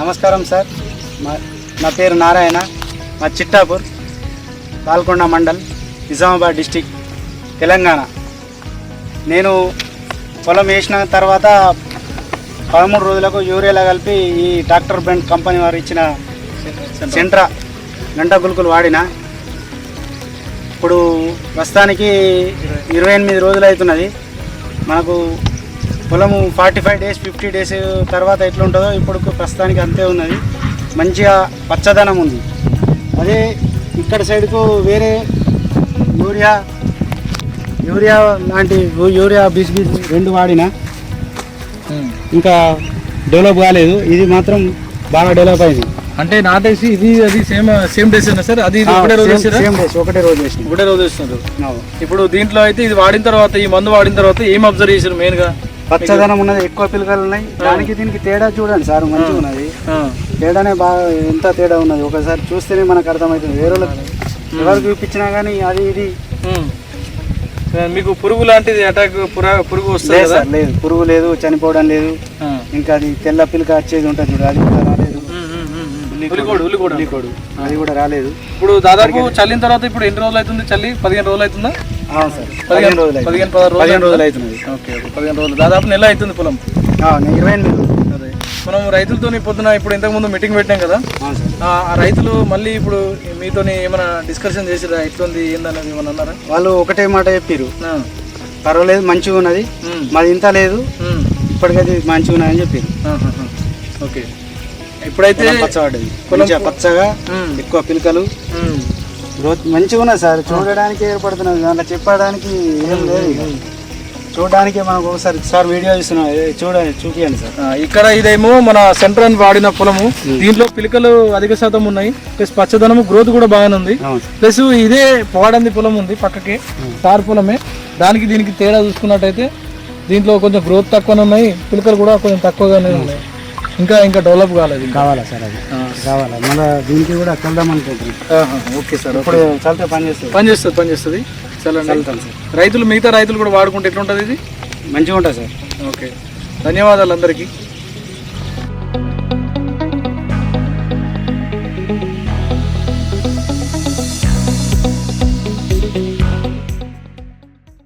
నమస్కారం సార్. మా నా పేరు నారాయణ. మా చిట్టాపూర్ పాల్కొండ మండల్ నిజామాబాద్ డిస్టిక్ తెలంగాణ. నేను పొలం వేసిన తర్వాత పదమూడు రోజులకు యూరియాలో కలిపి ఈ డాక్టర్ బ్రాండ్ కంపెనీ వారు ఇచ్చిన సెంట్రా గంట గులుకులు వాడిన. ఇప్పుడు ప్రస్తుతానికి ఇరవై ఎనిమిది రోజులు అవుతున్నది. మనకు పొలము forty five days fifty days తర్వాత ఎట్లా ఉంటుందో ఇప్పుడు ప్రస్తుతానికి అంతే ఉన్నది. మంచిగా పచ్చదనం ఉంది. అదే ఇక్కడ సైడ్కు వేరే యూరియా యూరియా లాంటి యూరియా బీస్ బీస్ రెండు వాడిన. ఇంకా డెవలప్ కాలేదు. ఇది మాత్రం బాగా డెవలప్ అయింది. అంటే నాటేసి ఇది అది సేమ్ సేమ్ డేస్ సార్? అది ఇది ఒకటే రోజు? సేమ్ డేస్ ఒకటే రోజు ఒకటే రోజు వేస్తున్నారు ఇప్పుడు దీంట్లో అయితే ఇది వాడిన తర్వాత ఈ మందు వాడిన తర్వాత ఏం అబ్జర్వ్ చేశారు మెయిన్గా? పచ్చదనం ఉన్నది ఎక్కువ పిలకలు ఉన్నాయి. దానికి దీనికి తేడా చూడండి సార్ మంచిగా ఉన్నది. తేడానే బాగా ఎంత తేడా ఉన్నది. ఒకసారి చూస్తేనే మనకు అర్థమవుతుంది. వేరే ఎవరికి చూపించినా కానీ అది ఇది. మీకు పురుగు లాంటిది అటాక్ పురుగు వస్తుంది సార్ లేదు. పురుగు లేదు చనిపోవడం లేదు. ఇంకా అది తెల్ల పిలక వచ్చేది ఉంటుంది చూడు అది కూడా రాలేదు. అది కూడా రాలేదు. ఇప్పుడు దాదాపు చల్లిన తర్వాత ఇప్పుడు ఎన్ని రోజులు అవుతుంది చల్లి? పదిహేను రోజులు అవుతుందా? అవును సార్. పదిహేను రోజులు. పదిహేను పదహారు రోజులు పదిహేను రోజులు అవుతున్నది ఓకే పదిహేను రోజులు. దాదాపు నెల అవుతుంది పొలం. ఇరవై ఎనిమిది రోజులు. అదే. మనం రైతులతో పొద్దున ఇప్పుడు ఇంతకు ముందు మీటింగ్ పెట్టాం కదా? ఆ రైతులు మళ్ళీ ఇప్పుడు మీతోని ఏమైనా డిస్కషన్ చేసిరా ఎట్లుంది ఏందన్నది ఏమన్నా అన్నారా? వాళ్ళు ఒకటే మాట చెప్పారు పర్వాలేదు మంచిగా ఉన్నది. మాది ఇంత లేదు. ఇప్పటికైతే మంచిగా ఉన్నదని చెప్పారు ఆహాహా. ఓకే. ఇప్పుడైతే పచ్చగా ఉమ్, ఎక్కువ పిలకలు. గ్రోత్ మంచిగా ఉన్నది సార్. చూడడానికి ఏర్పడుతున్నది. దాంట్లో చెప్పడానికి ఏం లేదు. చూడడానికి మనకు ఒకసారి సార్ వీడియో ఇస్తున్నాం. ఏ, చూడండి చూపియండి సార్. ఇక్కడ ఇదేమో మన సెంట్రల్ వాడిన పొలము. దీంట్లో పిలకలు అధిక శాతం ఉన్నాయి. ప్లస్ పచ్చదనము గ్రోత్ కూడా బాగానే ఉంది. ప్లస్ ఇదే పోవడంది పొలం ఉంది పక్కకి. తార్ పొలమే. దానికి దీనికి తేడా చూసుకున్నట్టయితే దీంట్లో కొంచెం గ్రోత్ తక్కువనే ఉన్నాయి. పిలకలు కూడా కొంచెం తక్కువగానే ఉన్నాయి. ఇంకా ఇంకా డెవలప్ కాలేదు ఇంకా. కావాలా సార్ అది? కావాలా? మళ్ళీ దీనికి కూడా వెళ్దాం అనుకుంటున్నాం. ఓకే సార్ ఇప్పుడు చల్లితే పని చేస్తుంది. పని చేస్తుంది పని చేస్తుంది. చల్లండి. చల్లుతాం సార్. రైతులు మిగతా రైతులు కూడా వాడుకుంటే ఎట్లుంటుంది ఇది? మంచిగా ఉంటుంది సార్. ఓకే. ధన్యవాదాలు అందరికీ.